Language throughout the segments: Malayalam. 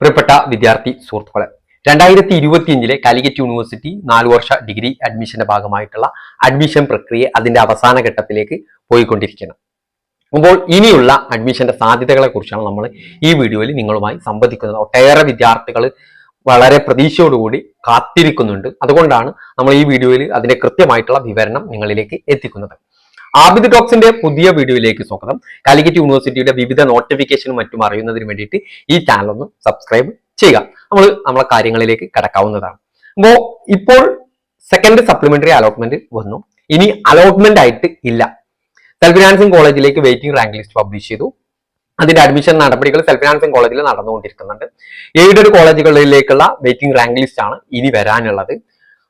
പ്രിയപ്പെട്ട വിദ്യാർത്ഥി സുഹൃത്തുക്കളെ രണ്ടായിരത്തി ഇരുപത്തിയഞ്ചിലെ കാലിക്കറ്റ് യൂണിവേഴ്സിറ്റി നാല് വർഷ ഡിഗ്രി അഡ്മിഷന്റെ ഭാഗമായിട്ടുള്ള അഡ്മിഷൻ പ്രക്രിയ അതിന്റെ അവസാന ഘട്ടത്തിലേക്ക് പോയിക്കൊണ്ടിരിക്കണം അപ്പോൾ ഇനിയുള്ള അഡ്മിഷന്റെ സാധ്യതകളെ കുറിച്ചാണ് നമ്മൾ ഈ വീഡിയോയിൽ നിങ്ങളുമായി സംവദിക്കുന്നത്. ഒട്ടേറെ വിദ്യാർത്ഥികൾ വളരെ പ്രതീക്ഷയോടുകൂടി കാത്തിരിക്കുന്നുണ്ട്. അതുകൊണ്ടാണ് നമ്മൾ ഈ വീഡിയോയിൽ അതിന്റെ കൃത്യമായിട്ടുള്ള വിവരണം നിങ്ങളിലേക്ക് എത്തിക്കുന്നത്. ആബിദ് ടോക്സിന്റെ പുതിയ വീഡിയോയിലേക്ക് സ്വാഗതം. കാലിക്കറ്റ് യൂണിവേഴ്സിറ്റിയുടെ വിവിധ നോട്ടിഫിക്കേഷനും മറ്റും അറിയുന്നതിന് വേണ്ടിയിട്ട് ഈ ചാനൽ ഒന്ന് സബ്സ്ക്രൈബ് ചെയ്യുക. നമ്മൾ നമ്മളെ കാര്യങ്ങളിലേക്ക് കടക്കാവുന്നതാണ്. അപ്പോ ഇപ്പോൾ സെക്കൻഡ് സപ്ലിമെന്ററി അലോട്ട്മെന്റ് വന്നു. ഇനി അലോട്ട്മെന്റ് ആയിട്ട് ഇല്ല. സെൽഫ് കോളേജിലേക്ക് വെയിറ്റിംഗ് റാങ്ക് ലിസ്റ്റ് പബ്ലിഷ് ചെയ്തു. അതിന്റെ അഡ്മിഷൻ നടപടികൾ സെൽഫ് ഫിനാൻസിംഗ് കോളേജിൽ നടന്നുകൊണ്ടിരിക്കുന്നുണ്ട്. എയ്ഡഡ് കോളേജുകളിലേക്കുള്ള വെയിറ്റിംഗ് റാങ്ക് ലിസ്റ്റ് ആണ് ഇനി വരാനുള്ളത്.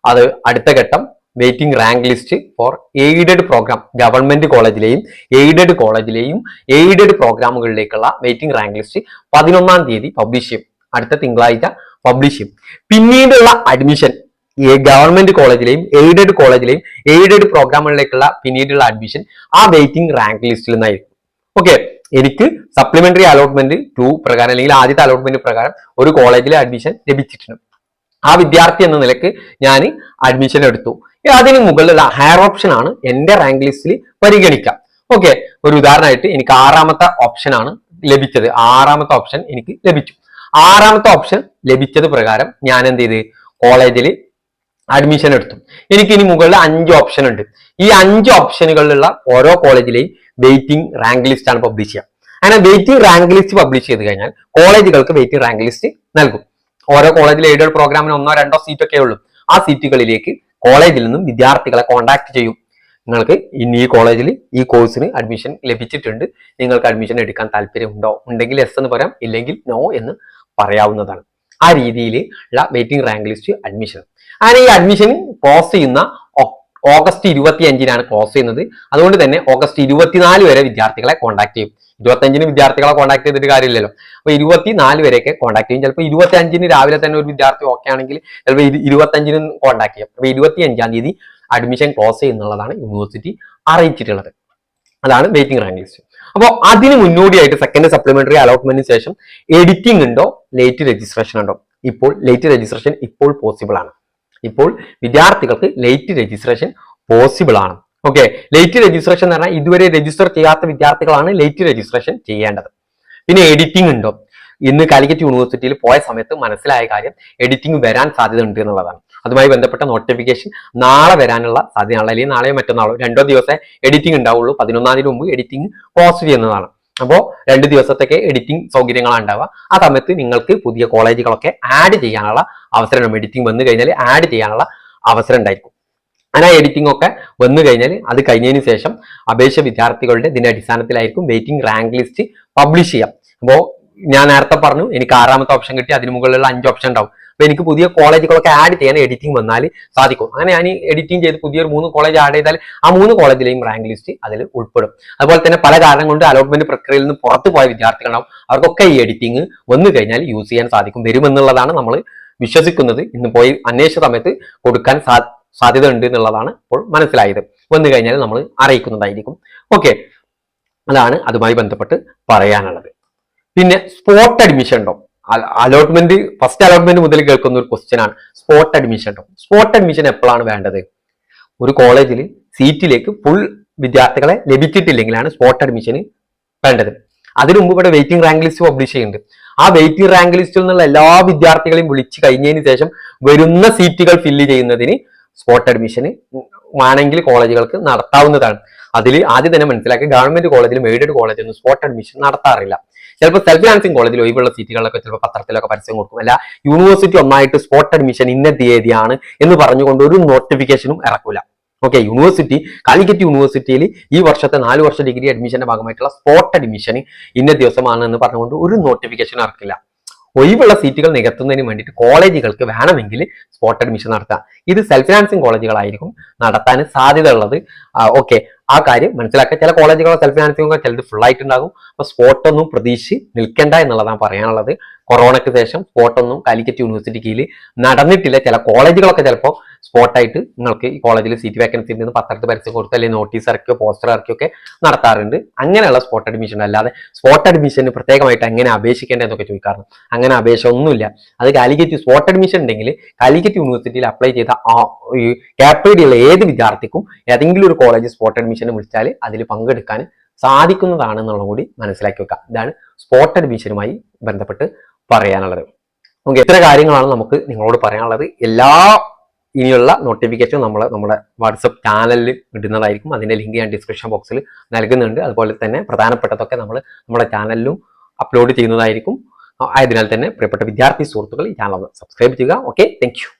അത് അടുത്ത ഘട്ടം waiting rank list for aided program government കോളേജിലെയും aided കോളേജിലെയും എയ്ഡഡ് പ്രോഗ്രാമുകളിലേക്കുള്ള വെയിറ്റിംഗ് റാങ്ക് ലിസ്റ്റ് പതിനൊന്നാം തീയതി പബ്ലിഷ് ചെയ്യും. അടുത്ത തിങ്കളാഴ്ച പബ്ലിഷ് ചെയ്യും. പിന്നീടുള്ള അഡ്മിഷൻ ഈ ഗവൺമെന്റ് കോളേജിലെയും എയ്ഡഡ് കോളേജിലെയും എയ്ഡഡ് പ്രോഗ്രാമുകളിലേക്കുള്ള പിന്നീടുള്ള അഡ്മിഷൻ ആ വെയിറ്റിംഗ് റാങ്ക് ലിസ്റ്റിൽ നിന്നായിരിക്കും. ഓക്കെ എനിക്ക് സപ്ലിമെന്ററി അലോട്ട്മെന്റ് ടു പ്രകാരം അല്ലെങ്കിൽ ആദ്യത്തെ അലോട്ട്മെന്റ് പ്രകാരം ഒരു കോളേജിലെ അഡ്മിഷൻ ലഭിച്ചിട്ടുണ്ട്. ആ വിദ്യാർത്ഥി എന്ന നിലയ്ക്ക് ഞാൻ അഡ്മിഷൻ എടുത്തു. അതിന് മുകളിലുള്ള ഹയർ ഓപ്ഷൻ ആണ് എന്റെ റാങ്ക് ലിസ്റ്റിൽ പരിഗണിക്കാം. ഓക്കെ ഒരു ഉദാഹരണമായിട്ട് എനിക്ക് ആറാമത്തെ ഓപ്ഷൻ ആണ് ലഭിച്ചത്. ആറാമത്തെ ഓപ്ഷൻ എനിക്ക് ലഭിച്ചു. ആറാമത്തെ ഓപ്ഷൻ ലഭിച്ചത് പ്രകാരം ഞാൻ എന്ത് ചെയ്ത്? കോളേജിൽ അഡ്മിഷൻ എടുത്തു. എനിക്ക് ഇനി മുകളിൽ അഞ്ച് ഓപ്ഷൻ ഉണ്ട്. ഈ അഞ്ച് ഓപ്ഷനുകളിലുള്ള ഓരോ കോളേജിലെയും വെയിറ്റിംഗ് റാങ്ക് ലിസ്റ്റ് ആണ് പബ്ലിഷ് ചെയ്യുക. അങ്ങനെ വെയിറ്റിംഗ് റാങ്ക് ലിസ്റ്റ് പബ്ലിഷ് ചെയ്ത് കഴിഞ്ഞാൽ കോളേജുകൾക്ക് വെയിറ്റിംഗ് റാങ്ക് ലിസ്റ്റ് നൽകും. ഓരോ കോളേജിലെ എയ്ഡഡ് പ്രോഗ്രാമിന് ഒന്നോ രണ്ടോ സീറ്റൊക്കെ ഉള്ളൂ. ആ സീറ്റുകളിലേക്ക് കോളേജിൽ നിന്നും വിദ്യാർത്ഥികളെ കോൺടാക്ട് ചെയ്യും. നിങ്ങൾക്ക് ഇനി ഈ കോളേജിൽ ഈ കോഴ്സിന് അഡ്മിഷൻ ലഭിച്ചിട്ടുണ്ട്. നിങ്ങൾക്ക് അഡ്മിഷൻ എടുക്കാൻ താല്പര്യമുണ്ടോ? ഉണ്ടെങ്കിൽ എസ് എന്ന് പറയാം. ഇല്ലെങ്കിൽ നോ എന്ന് പറയാവുന്നതാണ്. ആ രീതിയിൽ ഉള്ള വെയിറ്റിംഗ് റാങ്ക് ലിസ്റ്റ് അഡ്മിഷൻ അങ്ങനെ ഈ അഡ്മിഷൻ ക്ലോസ് ചെയ്യുന്ന ഓഗസ്റ്റ് ഇരുപത്തി അഞ്ചിനാണ് ക്ലോസ് ചെയ്യുന്നത്. അതുകൊണ്ട് തന്നെ ഓഗസ്റ്റ് ഇരുപത്തിനാല് വരെ വിദ്യാർത്ഥികളെ കോൺടാക്ട് ചെയ്യും. ഇരുപത്തഞ്ചിന് വിദ്യാർത്ഥികളെ കോൺടാക്ട് ചെയ്തിട്ട് കാര്യമില്ലല്ലോ. അപ്പൊ ഇരുപത്തിനാല് വരെയൊക്കെ കോൺടാക്ട് ചെയ്യും. ചിലപ്പോൾ ഇരുപത്തി അഞ്ചിന് രാവിലെ തന്നെ ഒരു വിദ്യാർത്ഥി ഓക്കെ ആണെങ്കിൽ ചിലപ്പോൾ ഇരു- ഇരുപത്തഞ്ചിന് കോൺടാക്ട് ചെയ്യും. അപ്പൊ ഇരുപത്തി അഞ്ചാം തീയതി അഡ്മിഷൻ ക്ലോസ് ചെയ്യുന്നുള്ളതാണ് യൂണിവേഴ്സിറ്റി അറിയിച്ചിട്ടുള്ളത്. അതാണ് വെയിറ്റിംഗ് റാങ്ക് ലിസ്റ്റ് അപ്പോൾ അതിന് മുന്നോടിയായിട്ട് സെക്കൻഡ് സപ്ലിമെന്ററി അലോട്ട്മെന്റിന് ശേഷം എഡിറ്റിംഗ് ഉണ്ടോ? ലേറ്റ് രജിസ്ട്രേഷൻ ഉണ്ടോ? ഇപ്പോൾ ലേറ്റ് രജിസ്ട്രേഷൻ ഇപ്പോൾ പോസിബിൾ ആണ്. ഇപ്പോൾ വിദ്യാർത്ഥികൾക്ക് ലേറ്റ് രജിസ്ട്രേഷൻ പോസിബിൾ ആണ്. ഓക്കെ ലേറ്റ് രജിസ്ട്രേഷൻ എന്ന് പറഞ്ഞാൽ ഇതുവരെ രജിസ്റ്റർ ചെയ്യാത്ത വിദ്യാർത്ഥികളാണ് ലേറ്റ് രജിസ്ട്രേഷൻ ചെയ്യേണ്ടത്. പിന്നെ എഡിറ്റിംഗ് ഉണ്ടോ? ഇന്ന് കാലിക്കറ്റ് യൂണിവേഴ്സിറ്റിയിൽ പോയ സമയത്ത് മനസ്സിലായ കാര്യം എഡിറ്റിംഗ് വരാൻ സാധ്യത ഉണ്ട് എന്നുള്ളതാണ്. അതുമായി ബന്ധപ്പെട്ട നോട്ടിഫിക്കേഷൻ നാളെ വരാനുള്ള സാധ്യതയാണ് അല്ലെങ്കിൽ നാളെയോ മറ്റന്നാളോ രണ്ടോ ദിവസമേ എഡിറ്റിംഗ് ഉണ്ടാവുള്ളൂ. പതിനൊന്നാം തീയതി മുമ്പ് എഡിറ്റിംഗ് പോസ്റ്റ് ചെയ്യുന്നതാണ് അപ്പോൾ രണ്ട് ദിവസത്തേക്ക് എഡിറ്റിംഗ് സൗകര്യങ്ങളാണ് ഉണ്ടാവുക. ആ സമയത്ത് നിങ്ങൾക്ക് പുതിയ കോളേജുകളൊക്കെ ആഡ് ചെയ്യാനുള്ള അവസരം എഡിറ്റിംഗ് വന്നു കഴിഞ്ഞാൽ ആഡ് ചെയ്യാനുള്ള അവസരം ഉണ്ടായിരിക്കും. അങ്ങനെ എഡിറ്റിംഗ് ഒക്കെ വന്നു കഴിഞ്ഞാൽ അത് കഴിഞ്ഞതിന് ശേഷം അപേക്ഷ വിദ്യാർത്ഥികളുടെ ഇതിന്റെ അടിസ്ഥാനത്തിലായിരിക്കും വെയിറ്റിംഗ് റാങ്ക് ലിസ്റ്റ് പബ്ലിഷ് ചെയ്യാം. അപ്പോൾ ഞാൻ നേരത്തെ പറഞ്ഞു എനിക്ക് ആറാമത്തെ ഓപ്ഷൻ കിട്ടി അതിന് മുകളിലുള്ള അഞ്ച് ഓപ്ഷൻ ഉണ്ടാവും. അപ്പൊ എനിക്ക് പുതിയ കോളേജുകളൊക്കെ ആഡ് ചെയ്യാൻ എഡിറ്റിംഗ് വന്നാൽ സാധിക്കും. അങ്ങനെ ഞാൻ എഡിറ്റിംഗ് ചെയ്ത് പുതിയൊരു മൂന്ന് കോളേജ് ആഡ് ചെയ്താൽ ആ മൂന്ന് കോളേജിലെയും റാങ്ക് ലിസ്റ്റ് അതിൽ ഉൾപ്പെടും. അതുപോലെ തന്നെ പല കാരണം കൊണ്ട് അലോട്ട്മെന്റ് പ്രക്രിയയിൽ നിന്ന് പുറത്തു പോയ വിദ്യാർത്ഥികളുണ്ടാവും. അവർക്കൊക്കെ ഈ എഡിറ്റിംഗ് വന്നു കഴിഞ്ഞാൽ യൂസ് ചെയ്യാൻ സാധിക്കും. വരുമെന്നുള്ളതാണ് നമ്മൾ വിശ്വസിക്കുന്നത്. ഇന്ന് പോയി അന്വേഷിച്ച സമയത്ത് കൊടുക്കാൻ സാ സാധ്യത ഉണ്ട് എന്നുള്ളതാണ് ഇപ്പോൾ മനസ്സിലായത്. വന്നു കഴിഞ്ഞാൽ നമ്മൾ അറിയിക്കുന്നതായിരിക്കും. ഓക്കെ അതാണ് അതുമായി ബന്ധപ്പെട്ട് പറയാനുള്ളത്. പിന്നെ സ്പോട്ട് അഡ്മിഷൻ ഉണ്ടോ? അലോട്ട്മെന്റ് ഫസ്റ്റ് അലോട്ട്മെന്റ് മുതൽ കേൾക്കുന്ന ഒരു ക്വസ്റ്റ്യൻ ആണ് സ്പോട്ട് അഡ്മിഷൻ ഉണ്ടോ? സ്പോട്ട് അഡ്മിഷൻ എപ്പോഴാണ് വേണ്ടത്? ഒരു കോളേജിൽ സീറ്റിലേക്ക് ഫുൾ വിദ്യാർത്ഥികളെ ലഭിച്ചിട്ടില്ലെങ്കിലാണ് സ്പോട്ട് അഡ്മിഷന് വേണ്ടത്. അതിനു മുമ്പ് ഇവിടെ വെയിറ്റിംഗ് റാങ്ക് ലിസ്റ്റ് പബ്ലിഷ് ചെയ്യുന്നുണ്ട്. ആ വെയിറ്റിംഗ് റാങ്ക് ലിസ്റ്റിൽ നിന്നുള്ള എല്ലാ വിദ്യാർത്ഥികളെയും വിളിച്ച് കഴിഞ്ഞതിന് ശേഷം വരുന്ന സീറ്റുകൾ ഫില്ല് ചെയ്യുന്നതിന് സ്പോട്ട് അഡ്മിഷന് വേണമെങ്കിൽ കോളേജുകൾക്ക് നടത്താവുന്നതാണ്. അതിൽ ആദ്യം തന്നെ മനസ്സിലാക്കി ഗവൺമെന്റ് കോളേജിലും എയ്ഡഡ് കോളേജിലും സ്പോട്ട് അഡ്മിഷൻ നടത്താറില്ല. ചിലപ്പോൾ സെൽഫ് ഡാൻസിങ് കോളേജിൽ ഒഴിവുള്ള സീറ്റുകളൊക്കെ ചിലപ്പോൾ പത്രത്തിലൊക്കെ പരസ്യം കൊടുക്കും. അല്ല യൂണിവേഴ്സിറ്റി ഒന്നായിട്ട് സ്പോട്ട് അഡ്മിഷൻ ഇന്ന തീയതിയാണ് എന്ന് പറഞ്ഞുകൊണ്ട് ഒരു നോട്ടിഫിക്കേഷനും ഇറക്കൂല. ഓക്കെ യൂണിവേഴ്സിറ്റി കാലിക്കറ്റ് യൂണിവേഴ്സിറ്റിയിൽ ഈ വർഷത്തെ നാല് വർഷ ഡിഗ്രി അഡ്മിഷന്റെ ഭാഗമായിട്ടുള്ള സ്പോട്ട് അഡ്മിഷൻ ഇന്ന ദിവസമാണ് എന്ന് പറഞ്ഞുകൊണ്ട് ഒരു നോട്ടിഫിക്കേഷൻ ഇറക്കില്ല. ഒഴിവുള്ള സീറ്റുകൾ നികത്തുന്നതിന് വേണ്ടിയിട്ട് കോളേജുകൾക്ക് വേണമെങ്കിൽ സ്പോട്ട് അഡ്മിഷൻ നടത്താം. ഇത് സെൽഫ് ഫിനാൻസിങ് കോളേജുകളായിരിക്കും നടത്താൻ സാധ്യത ഉള്ളത് ഓക്കെ ആ കാര്യം മനസ്സിലാക്കുക ചില കോളേജുകളോ സെൽഫ് ഫിനാൻസിങ് ഒക്കെ ചിലത് ഫുൾ ആയിട്ടുണ്ടാകും. അപ്പൊ സ്പോട്ട് ഒന്നും പ്രതീക്ഷിച്ച് നിൽക്കേണ്ട എന്നുള്ളതാണ് പറയാനുള്ളത്. കൊറോണയ്ക്ക് ശേഷം സ്പോട്ടൊന്നും കാലിക്കറ്റ് യൂണിവേഴ്സിറ്റി കീഴിൽ നടന്നിട്ടില്ല. ചില കോളേജുകളൊക്കെ ചിലപ്പോൾ സ്പോട്ടായിട്ട് നിങ്ങൾക്ക് ഈ കോളേജിൽ സീറ്റ് വേക്കൻസി നിന്ന് പത്രത്തിൽ പരസ്യം കൊടുത്ത് അല്ലെങ്കിൽ നോട്ടീസ് ഇറക്കിയോ പോസ്റ്റർ ഇറക്കിയോ ഒക്കെ നടത്താറുണ്ട്. അങ്ങനെയുള്ള സ്പോട്ട് അഡ്മിഷൻ അല്ലാതെ സ്പോട്ട് അഡ്മിഷന് പ്രത്യേകമായിട്ട് എങ്ങനെ അപേക്ഷിക്കേണ്ടതെന്നൊക്കെ ചോദിക്കാറുണ്ട്. അങ്ങനെ അപേക്ഷ ഒന്നുമില്ല അത് കാലിക്കറ്റ് സ്പോട്ട് അഡ്മിഷൻ ഉണ്ടെങ്കിൽ കാലിക്കറ്റ് യൂണിവേഴ്സിറ്റിയിൽ അപ്ലൈ ചെയ്ത ഈ കാപ്പേഡിയുള്ള ഏത് വിദ്യാർത്ഥിക്കും ഏതെങ്കിലും ഒരു കോളേജ് സ്പോട്ട് അഡ്മിഷന് വിളിച്ചാൽ അതിൽ പങ്കെടുക്കാൻ സാധിക്കുന്നതാണെന്നുള്ളത് കൂടി മനസ്സിലാക്കി വെക്കുക ഇതാണ് സ്പോട്ട് അഡ്മിഷനുമായി ബന്ധപ്പെട്ട് പറയാനുള്ളത്. ഓക്കെ എത്ര കാര്യങ്ങളാണ് നമുക്ക് നിങ്ങളോട് പറയാനുള്ളത്. എല്ലാ ഇനിയുള്ള നോട്ടിഫിക്കേഷൻ നമ്മൾ നമ്മുടെ വാട്സപ്പ് ചാനലിൽ ഇടുന്നതായിരിക്കും. അതിന്റെ ലിങ്ക് ഞാൻ ഡിസ്ക്രിപ്ഷൻ ബോക്സിൽ നൽകുന്നുണ്ട്. അതുപോലെ തന്നെ പ്രധാനപ്പെട്ടതൊക്കെ നമ്മൾ നമ്മുടെ ചാനലിലും അപ്ലോഡ് ചെയ്യുന്നതായിരിക്കും. ആയതിനാൽ തന്നെ പ്രിയപ്പെട്ട വിദ്യാർത്ഥി സുഹൃത്തുക്കൾ ഈ ചാനൽ സബ്സ്ക്രൈബ് ചെയ്യുക. Okay thank